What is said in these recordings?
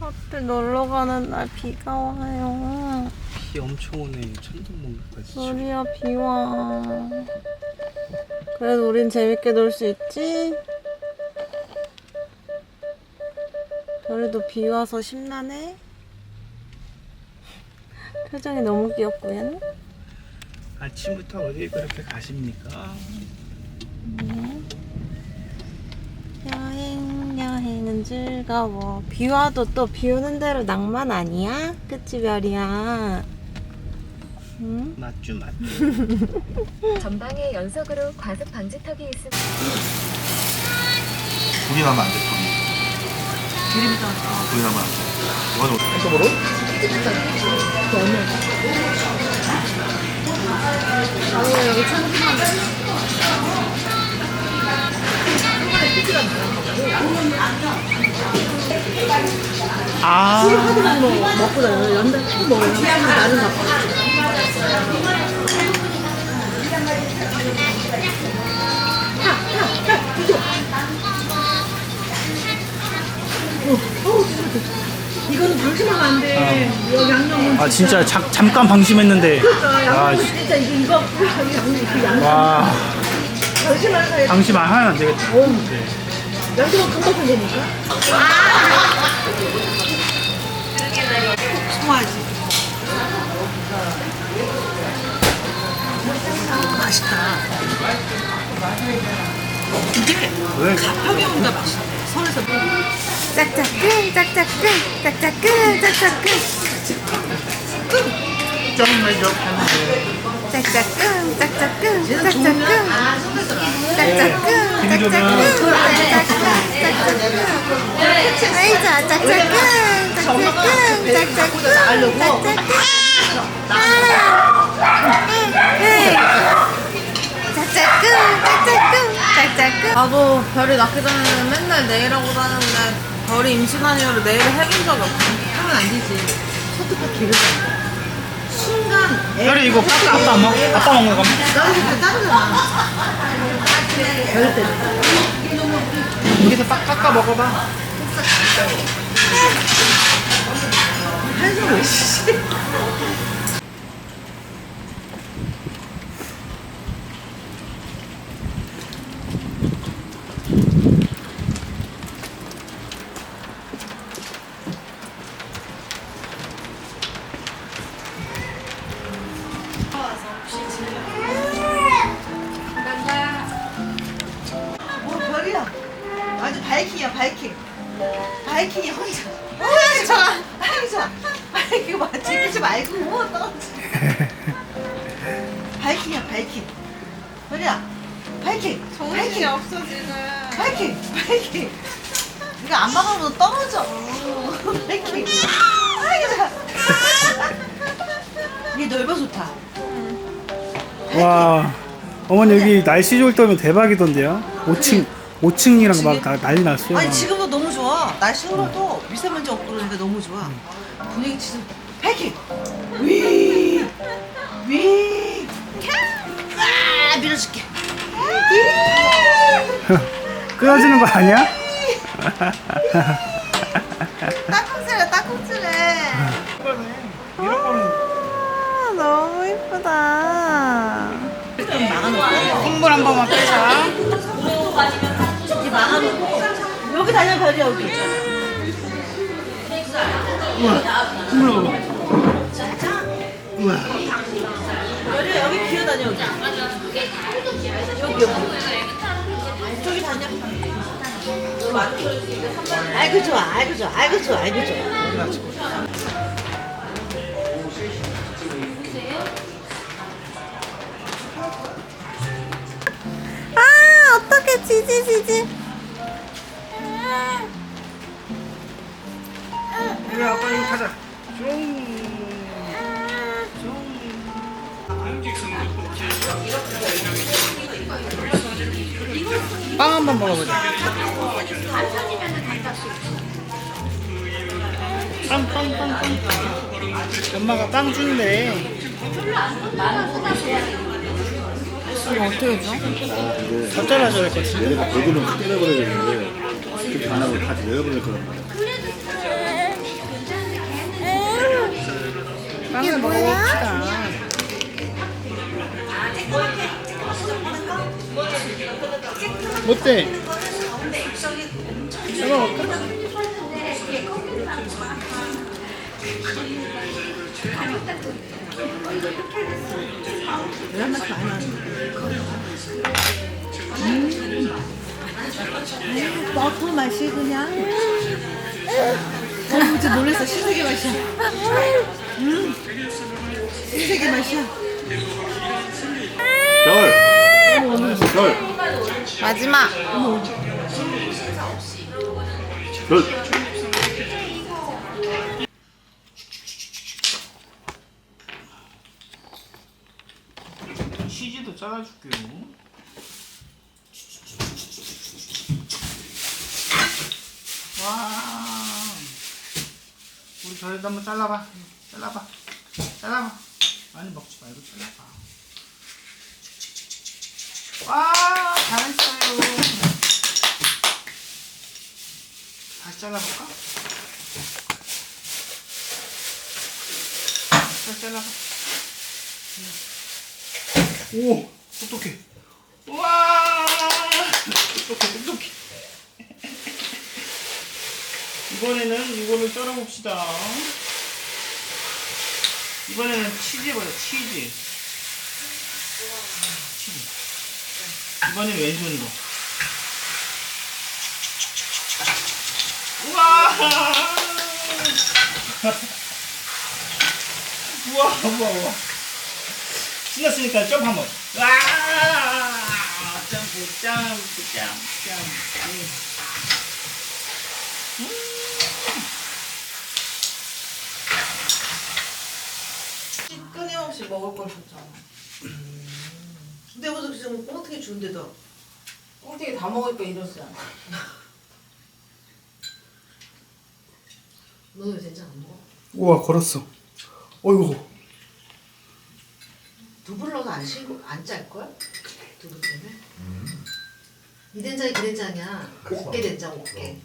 하필 놀러 가는 날 비가 와요. 비 엄청 오네. 천둥번개까지. 우리야 비 와. 그래도 우린 재밌게 놀 수 있지? 별이도 비 와서 심란해? 표정이 너무 귀엽고요. 아침부터 어디 그렇게 가십니까? 여 행 여행은 즐거워. 비 와도 또 비 오는 대로 낭만 아니야? 그치 별이야? 응? 맞죠 맞죠. 전방에 연속으로 과속 방지턱이 있습니다. 불이 나면 안 돼, 불이. 기름이 더. 불이 나면 안 돼. 이건 어떻게 해서 아. 이거는 조심하면 안 돼. 여기 양념은 아 진짜 잠, 잠깐 방심했는데. 아, 양념은 진짜 이거 이거 양념 그 양념 와. 어. 방심 안 하면 안 되겠다. 양념은 금방 생기니까. 소화지. 맛있다. 이게 왜? 가파경보다 맛있네. 손에서 짝짝꿍 짝짝꿍 짝짝꿍 짝짝꿍 정말 좋겠네. 짝짝꿍 짝짝꿍 짝짝꿍 짝짝꿍 짝짝꿍 짝짝꿍 아이자 짝짝꿍 짝짝꿍 짝짝꿍 짝짝꿍 짝짝꿍 짝짝꿍 나도 별이 낳기 전에는 맨날 내일하고 다녔는데 별이 임신한 이후로 내일을 해본 적이 없어 하면 안 되지. 소뚜껑 기르잖 아. 별이 이거 아빠 아빠 안 먹 아빠 먹는 거. 여기서 딱 깎아 먹어봐. 한숨을 씨. 뭐 찍지 말고 뭐 떨어지. 바이킹이야 바이킹. 별이야. 바이킹. 정신이 없어 지금 바이킹. 바이킹. 이거 안 막으면 떨어져. 아이 좋아. 이게 넓어 좋다. 와 어머니 여기 날씨 좋을 때면 대박이던데요 5층 5층이랑 막 나- 난리 났어요 아니 지금도 너무 좋아. 날씨 흐려도 미세먼지 없고 그러니까 너무 좋아. 분위기 진짜 패킹. 위. 위. 아 밀어줄게. 끊어지는 거 아니야? 딱콩질해 딱콩질해. 이런 아, 너무 이쁘다 막아놓고. 콧물 한 번만 빼자. 이제 막아놓고. 여기 다녀 별이 여기. 우와. 별이 여기 기어 다녀 여기. 여기 여기. 저기 다녀. 아이고 좋아, 아이고 좋아, 아이고 좋아, 아이고 좋아. 아 어떡해 지지 지지 야 빨리 가자. 빵한번 먹어보자. 빵, 빵, 빵, 빵. 엄마가 빵 준대. 이거 어떻게 줘? 더 잘라줘야 될 것 같은데? 얘네가 얼굴은 때려버려야 되는데 그렇게 안 하고 다 내려버릴 거란 말이야. 빵을 먹어봅시다. 어때? 이거 음. 버터 맛이 그냥. 어, 진짜 놀랬어. 신세계 맛이야. 음. 신세계 맛이야. 별. 별. 마지막. 별. 치즈도 잘라줄게요. 와. 저희도 한번 잘라봐. 잘라봐. 잘라봐. 많이 먹지 말고 잘라봐. 와, 잘했어요. 다시 잘라볼까? 다시 잘라봐. 오, 똑똑해. 우와, 똑똑해, 똑똑해. 이번에는 이거를 썰어봅시다. 이번에는 치즈 해보자, 치즈. 치즈. 이번엔 왼손으로. 우와! 우와, 우와, 우와. 신났으니까 점프 한 번. 와! 점프, 점프, 점프, 점프. 끊임없이 먹을 걸 줬잖아. 근데 여기서 지금 어떻게 준대도. 꼴찌 다 먹으니까 이러잖아. 너는 진짜 안 먹어? 우와 걸었어. 어이구. 두부를 넣어서 안 싱거 안짤 걸? 두부 때문에. 이 된장이 그 된장이야. 어깨 된장 어깨.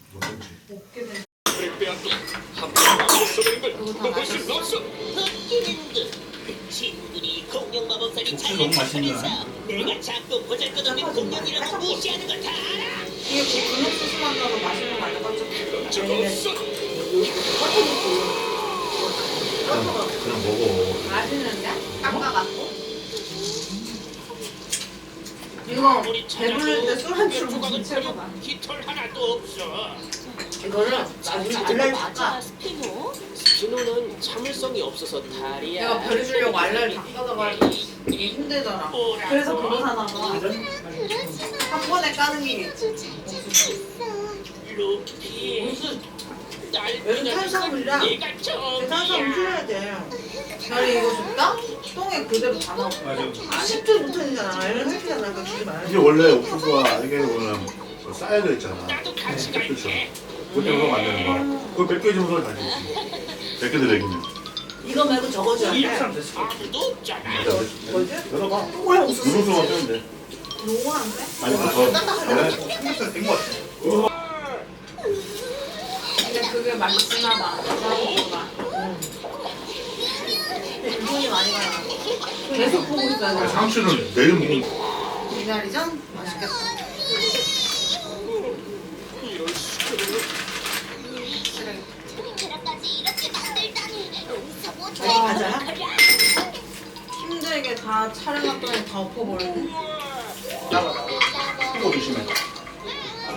친구들이 공룡 마법사를 고추 너무 맛있나? 내가 자꾸 보잘것없는 공룡이라고 무시하는 거다 알아 이게 분홍 소스만 넣어도 맛있는 거 아니야? 그냥 먹어. 맛있는데? 깎아갖고. 이거 배부를 때 술 한 줄로 뭉쳐봐. 깃털 하나도 없어 이거를 나중에 알랄 줄까? 스피노? 스피노는 참을성이 없어서 다리야 내가 별이 주려고 알랄 다 까다가 이게 힘들더라. 그래서 그거 사다가 한 번에 까는 게 루피 무슨 탄수화물이라 내가 대탄수화물 처음이야 줄여야 돼. 별이 이거 줄까? 똥에 그대로 다 넣어. 맞아. 식도 못하잖아. 얘는 살피잖아. 그러니까 주지 말아야 이게 원래 옥수수가 알게는 쌓여 있잖아. 나도 같이 그렇죠. 그때 그거 만드는 거야. 그거 100개 정도 다 되지. 100개 들어있는. 이거 말고 저거 줘야 이렇게 돼. 하면 됐을 것 같아. 아무도 없잖아 뭐지? 열어봐. 동그란 옥수수. 누룽수만 뜨는데. 노란데? 아니, 그거 원래 삼겹살 된거 같아. 맛있나 봐. 돈이 많이 가나. 계속 보고 돼. 상추는 내일 먹으면 미나리전? 맛있겠다. 힘들게 다 차려놨더니 다 엎어버리네. 조심해.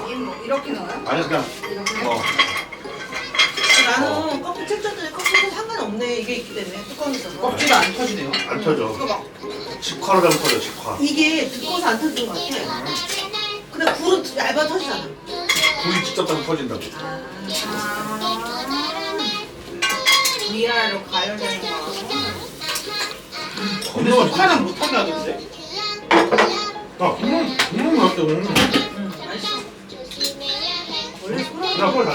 이게 뭐 이렇게 넣어요? 아니, 그냥, 어. 나는 껍질 책쳤더니 껍질은 상관없네. 이게 있기 때문에 뚜껑이 있어서. 껍질이 안 터지네요. 안 터져. 직화로 가면 터져, 직화. 이게 두꺼워서 안 터지는 것 같아. 근데 굴은 얇아 터지잖아. 불이 직접 따면 터진다고. 미라로 가열되는 거. 근데 석화는 못하게 하던데? 아, 국물, 국물 맛있어. 원래 소라 그냥 그걸 다